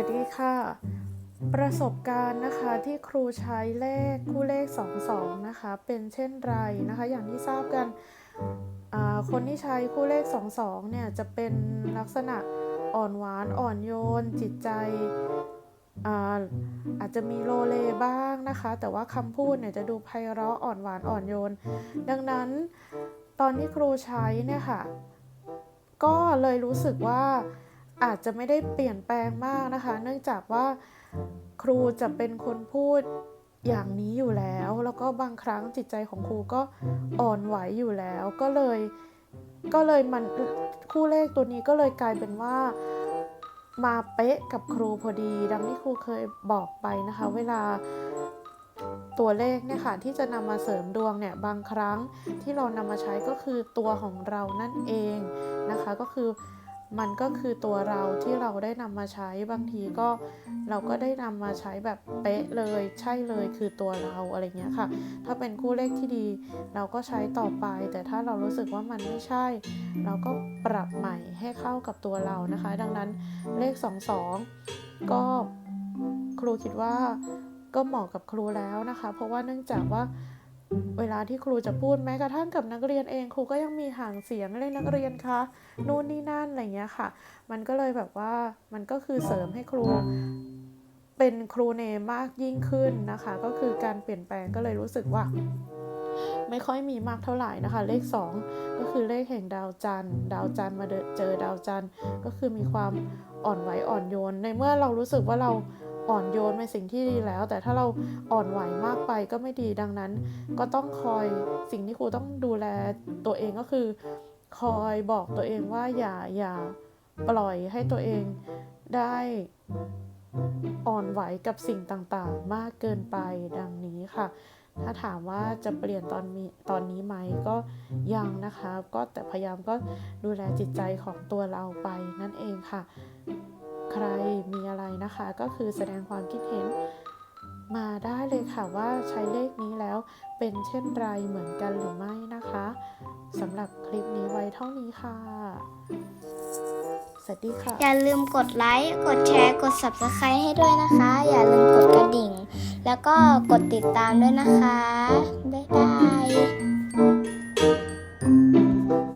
วัสดีค่ะ ประสบการณ์นะคะที่ครูใช้เลขคู่เลข 22 นะคะ เป็นเช่นไรนะคะ อย่างที่ทราบกันคนที่ใช้คู่เลข 22 เนี่ยจะเป็นลักษณะอ่อนหวานอ่อนโยน จิตใจอาอาจจะมีโลเลบ้างนะคะ แต่ว่าคำพูดเนี่ยจะดูไพเราะอ่อนหวานอ่อนโยน ดังนั้นตอนที่ครูใช้เนี่ยค่ะ ก็เลยรู้สึกว่า อาจจะไม่ได้เปลี่ยนแปลงมากนะคะ เนื่องจากว่าครูจะเป็นคนพูดอย่างนี้อยู่แล้ว แล้วก็บางครั้งจิตใจของครูก็อ่อนไหวอยู่แล้ว ก็เลยก็เลยมันคู่เลขตัวนี้ก็เลยกลายเป็นว่ามาเป๊ะกับครูพอดี ดังที่ครูเคยบอกไปนะคะ เวลาตัวเลขเนี่ยค่ะที่จะนำมาเสริมดวงเนี่ยบางครั้งที่เรานำมาใช้ก็คือตัวของเรานั่นเองนะคะ ก็คือ มันก็คือตัวเราที่เราได้นำมาใช้บางทีก็เราก็ได้นำมาใช้แบบเป๊ะเลย ใช่เลยคือตัวเราอะไรเงี้ยค่ะ ถ้าเป็นคู่เลขที่ดี เราก็ใช้ต่อไป แต่ถ้าเรารู้สึกว่ามันไม่ใช่ เราก็ปรับใหม่ให้เข้ากับตัวเรานะคะ ดังนั้นเลข 22 ก็ครูคิดว่าก็เหมาะกับครูแล้วนะคะ เพราะว่าเนื่องจากว่า เวลาที่ครูจะพูดแม้กระทั่งกับนักเรียนเองครูก็ยังมีห่างเสียงเลยนักเรียนคะนู่นนี่นั่นอะไรเงี้ยค่ะ มันก็เลยแบบว่ามันก็คือเสริมให้ครูเป็นครูเนมมากยิ่งขึ้นนะคะ ก็คือการเปลี่ยนแปลงก็เลยรู้สึกว่า ไม่ค่อยมีมากเท่าไหร่นะคะ เลข 2 ก็คือเลขแห่งดาวจันทร์ ดาวจันทร์มาเจอดาวจันทร์ก็คือมีความอ่อนไหวอ่อนโยน ในเมื่อเรารู้สึกว่าเรา อ่อนโยนเป็นสิ่งที่ดีแล้ว แต่ถ้าเราอ่อนไหวมากไปก็ไม่ดีดังนั้น ก็ต้องคอยสิ่งที่ครูต้องดูแลตัวเองก็คือ คอยบอกตัวเองว่าอย่าอย่าปล่อยให้ตัวเองได้อ่อนไหวกับสิ่งต่างๆ มากเกินไปดังนี้ค่ะ ถ้าถามว่าจะเปลี่ยนตอนมีตอนนี้ไหมก็ยังนะคะ ก็แต่พยายามก็ดูแลจิตใจของตัวเราไปนั่นเองค่ะ ใครมี นะคะ ก็คือแสดงความคิดเห็นมาได้เลยค่ะว่าใช้เลขนี้แล้วเป็นเช่นไรเหมือนกันหรือไม่นะคะสำหรับคลิปนี้ไว้เท่านี้ค่ะ สวัสดีค่ะ อย่าลืมกดไลค์ กดแชร์ กด Subscribe ให้ด้วยนะคะ อย่าลืมกดกระดิ่ง แล้วก็กดติดตามด้วยนะคะ บ๊ายบาย